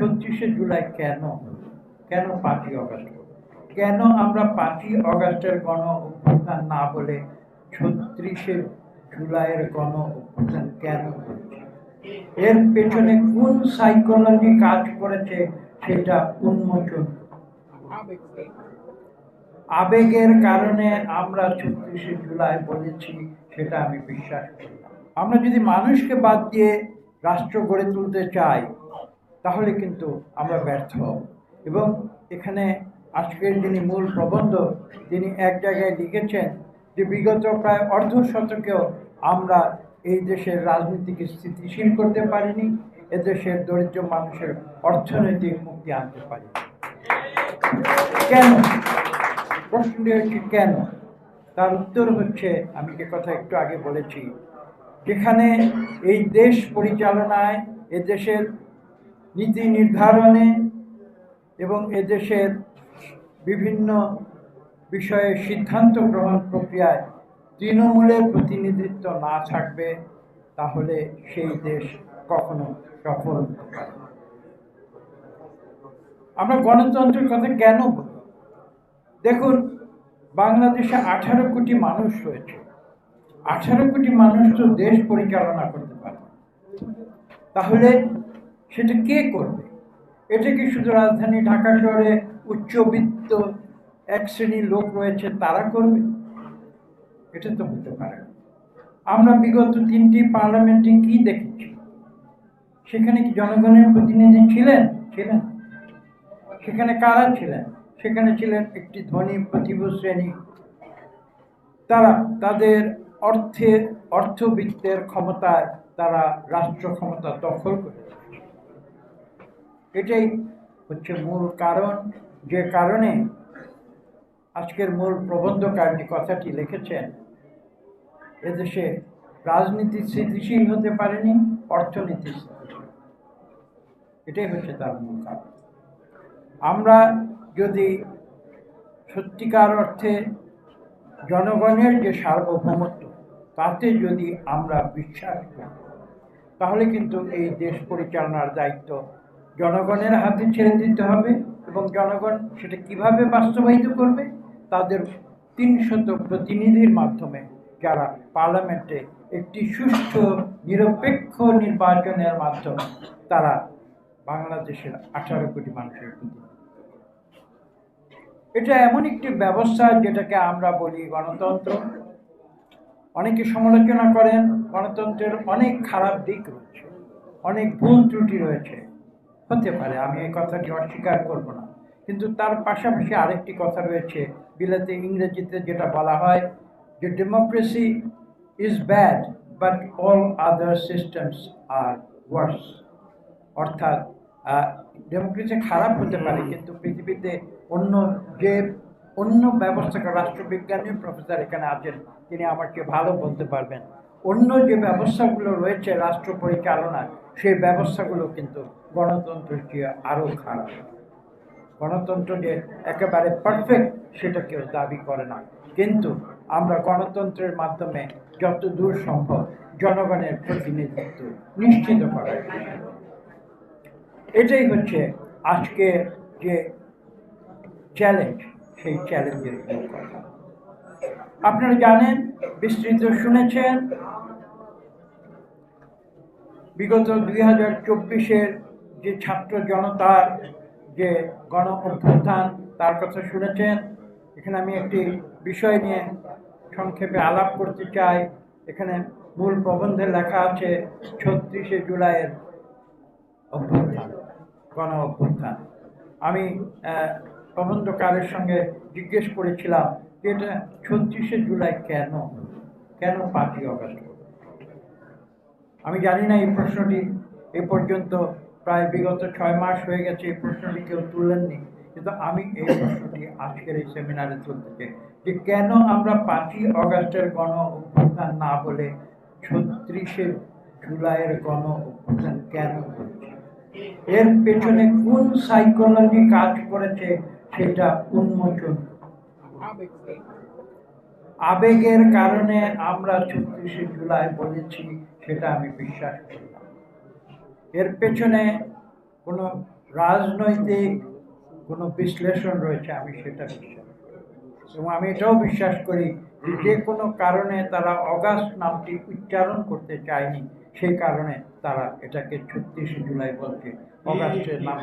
ছত্রিশে জুলাই কেন? কেন পাঁচই অগস্ট? কেন আমরা পাঁচই অগস্টের গণ অভ্যুত্থান না বলে ছত্রিশে জুলাইয়ের গণ অভ্যুত্থান কেন এর পেছনে কোন সাইকোলজি কাজ করেছে সেটা উন্মোচন? আবেগের কারণে আমরা ছত্রিশে জুলাই বলেছি, সেটা আমি বিশ্বাস করি আমরা যদি মানুষকে বাদ দিয়ে রাষ্ট্র গড়ে তুলতে চাই তাহলে কিন্তু আমরা ব্যর্থ হব। এবং এখানে আজকের যিনি মূল প্রবন্ধ তিনি এক জায়গায় লিখেছেন যে বিগত প্রায় অর্ধ শতকেও আমরা এই দেশের রাজনীতিকে স্থিতিশীল করতে পারিনি, এদেশের দরিদ্র মানুষের অর্থনৈতিক মুক্তি আনতে পারিনি। কেন? প্রশ্নটি হচ্ছে কেন? তার উত্তর হচ্ছে, আমি যে কথা একটু আগে বলেছি, যেখানে এই দেশ পরিচালনায় এদেশের নীতি নির্ধারণে এবং এদেশের বিভিন্ন বিষয়ে সিদ্ধান্ত গ্রহণ প্রক্রিয়ায় তৃণমূলের প্রতিনিধিত্ব না থাকবে, তাহলে সেই দেশ কখনো সফল হতে পারে। আমরা গণতন্ত্রের কথা কেন বলি? দেখুন, বাংলাদেশে আঠারো কোটি মানুষ রয়েছে। আঠারো কোটি মানুষ তো দেশ পরিচালনা করতে পারে। তাহলে সেটা কে করবে? এটা কি শুধু রাজধানী ঢাকা শহরে উচ্চবিত্ত এক শ্রেণির লোক রয়েছে তারা করবে? এটা তো হতে পারে। আমরা বিগত তিনটি পার্লামেন্টে কি দেখেছি? সেখানে কি জনগণের প্রতিনিধি ছিলেন? ছিলেন। সেখানে কারা ছিলেন? সেখানে ছিলেন একটি ধনী প্রতিভূ শ্রেণি। তারা তাদের অর্থের অর্থবিত্তের ক্ষমতায় তারা রাষ্ট্র ক্ষমতা দখল করে রেখেছে। এটাই হচ্ছে মূল কারণ। যে কারণে আজকের মূল প্রবন্ধকার যে কথাটি লিখেছেন, এদেশে রাজনীতি স্থিতিশীল হতে পারেনি, অর্থনীতি এটাই হচ্ছে তার মূল কারণ। আমরা যদি সত্যিকার অর্থে জনগণের যে সার্বভৌমত্ব, তাতে যদি আমরা বিশ্বাস করি, তাহলে কিন্তু এই দেশ পরিচালনার দায়িত্ব জনগণের হাতে ছেড়ে দিতে হবে এবং জনগণ সেটা কীভাবে বাস্তবায়িত করবে তাদের তিনশত প্রতিনিধির মাধ্যমে যারা পার্লামেন্টে একটি সুষ্ঠু, নিরপেক্ষ নির্বাচনের মাধ্যমে তারা বাংলাদেশের আঠারো কোটি মানুষের এটা এমন একটি ব্যবস্থা যেটাকে আমরা বলি গণতন্ত্র। অনেকে সমালোচনা করেন, গণতন্ত্রের অনেক খারাপ দিক রয়েছে, অনেক ভুল ত্রুটি রয়েছে। হতে পারে, আমি এই কথাটি অস্বীকার করব না। কিন্তু তার পাশাপাশি আরেকটি কথা রয়েছে, বিলাতে ইংরেজিতে যেটা বলা হয় যে democracy is bad but all other systems are worse অর্থাৎ ডেমোক্রেসি খারাপ হতে পারে, কিন্তু পৃথিবীতে অন্য যে অন্য ব্যবস্থা রাষ্ট্রবিজ্ঞানী প্রফেসর এখানে আছেন, তিনি আমাকে ভালো বলতে পারবেন। অন্য যে ব্যবস্থাগুলো রয়েছে রাষ্ট্র পরিচালনার, সেই ব্যবস্থাগুলো কিন্তু গণতন্ত্রের চেয়ে আরও খারাপ। গণতন্ত্র যে একেবারে পারফেক্ট সেটা কেউ দাবি করে না। কিন্তু আমরা গণতন্ত্রের মাধ্যমে যত দূর সম্ভব জনগণের প্রতিনিধিত্ব নিশ্চিত করার এটাই হচ্ছে আজকে যে চ্যালেঞ্জ সেই চ্যালেঞ্জের কথা। আপনারা জানেন বিস্তৃত শুনেছেন বিগত দুই হাজার চব্বিশের যে ছাত্র জনতার যে গণ অভ্যুত্থান, তার কথা শুনেছেন। এখানে আমি একটি বিষয় নিয়ে সংক্ষেপে আলাপ করতে চাই। এখানে মূল প্রবন্ধে লেখা আছে, ছত্রিশে জুলাইয়ের অভ্যুত্থান, গণ অভ্যুত্থান। আমি প্রবন্ধকারের সঙ্গে জিজ্ঞেস করেছিলাম যে এটা ছত্রিশে জুলাই কেন কেন পাঁচই অগস্ট? আমি জানি না এই প্রশ্নটি, এ পর্যন্ত প্রায় বিগত ছয় মাস হয়ে গেছে এই প্রশ্নটি কেউ তুললেননি কিন্তু আমি এই প্রশ্নটি আজকের এই সেমিনারে তুলতে চাই যে কেন আমরা পাঁচই অগস্টের গণ অভ্যুত্থান না বলে ছত্রিশে জুলাইয়ের গণ অভ্যুত্থান কেন হচ্ছে এর পেছনে কোন সাইকোলজি কাজ করেছে সেটা উন্মোচন আবেগের কারণে আমরা ছত্রিশে জুলাই বলেছি সেটা আমি বিশ্বাস করি না। এর পেছনে কোনো রাজনৈতিক কোনো বিশ্লেষণ রয়েছে আমি সেটা বিশ্বাস করি এবং আমি এটাও বিশ্বাস করি যে যে কোনো কারণে তারা অগাস্ট নামটি উচ্চারণ করতে চায়নি সেই কারণে তারা এটাকে ছত্রিশে জুলাই বলছে অগাস্টের নাম।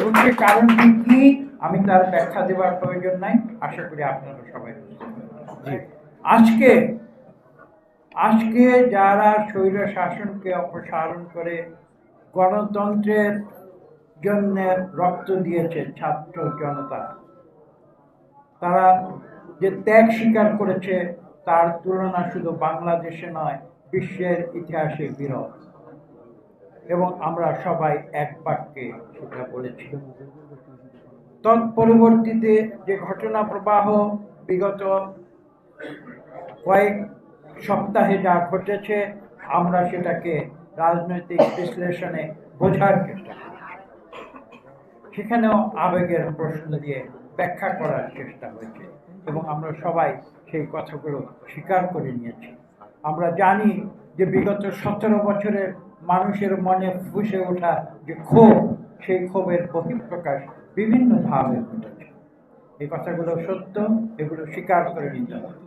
এবং সে কারণটি কি আমি তার ব্যাখ্যা দেওয়ার প্রয়োজন নাই। আশা করি আপনারা সবাই আজকে আজকে যারা স্বৈর শাসনকে অপসারণ করে গণতন্ত্রের জন্য রক্ত দিয়েছে ছাত্র জনতা, তারা যে ত্যাগ স্বীকার করেছে, তার তুলনা শুধু বাংলাদেশে নয়, বিশ্বের ইতিহাসে বিরল। এবং আমরা সবাই এক বাক্যে সেটা বলেছি। তৎপরবর্তীতে যে ঘটনা প্রবাহ বিগত কয়েক সপ্তাহে যা ঘটেছে, আমরা সেটাকে রাজনৈতিক বিশ্লেষণে বোঝার চেষ্টা করি। সেখানেও আবেগের প্রশ্ন দিয়ে ব্যাখ্যা করার চেষ্টা হয়েছে এবং আমরা সবাই সেই কথাগুলো স্বীকার করে নিয়েছি। আমরা জানি যে বিগত সতেরো বছরের মানুষের মনে ফুসে ওঠা যে ক্ষোভ, সেই ক্ষোভের বহিঃপ্রকাশ বিভিন্নভাবে ঘটেছে। এই কথাগুলো সত্য, এগুলো স্বীকার করে নিতে হবে।